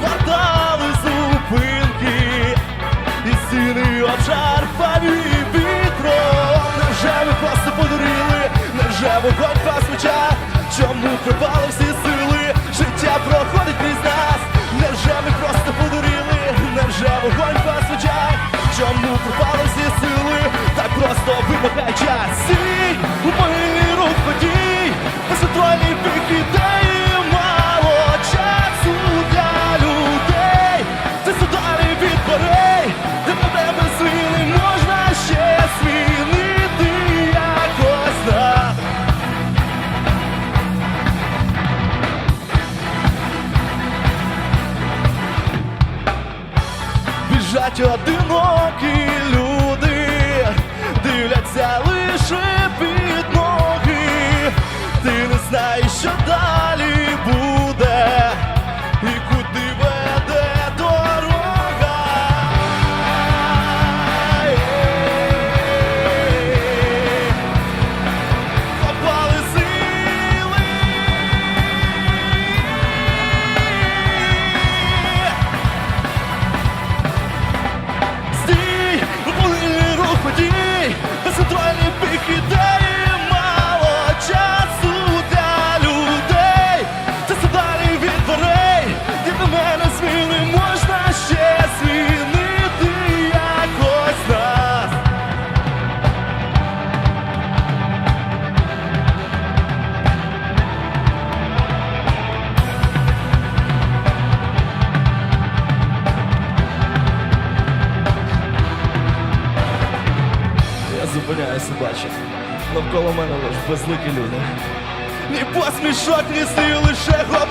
хватали зупинки, і сіни обшарпані вітром. Невже ми просто подарили, невже вогонь вас меча? Чому припали всі сили? Життя проходить крізь нас, невже ми просто подуріли, невже вогонь вас очах? Чому припали всі сили? Так просто вимагає час Сіль у миру подій, висотвальний вихід. Біжать одинокі you do. Зупиняюся, бачив. Навколо мене лиш безликі люди. Ні посмішок, ні слів, лише годинники.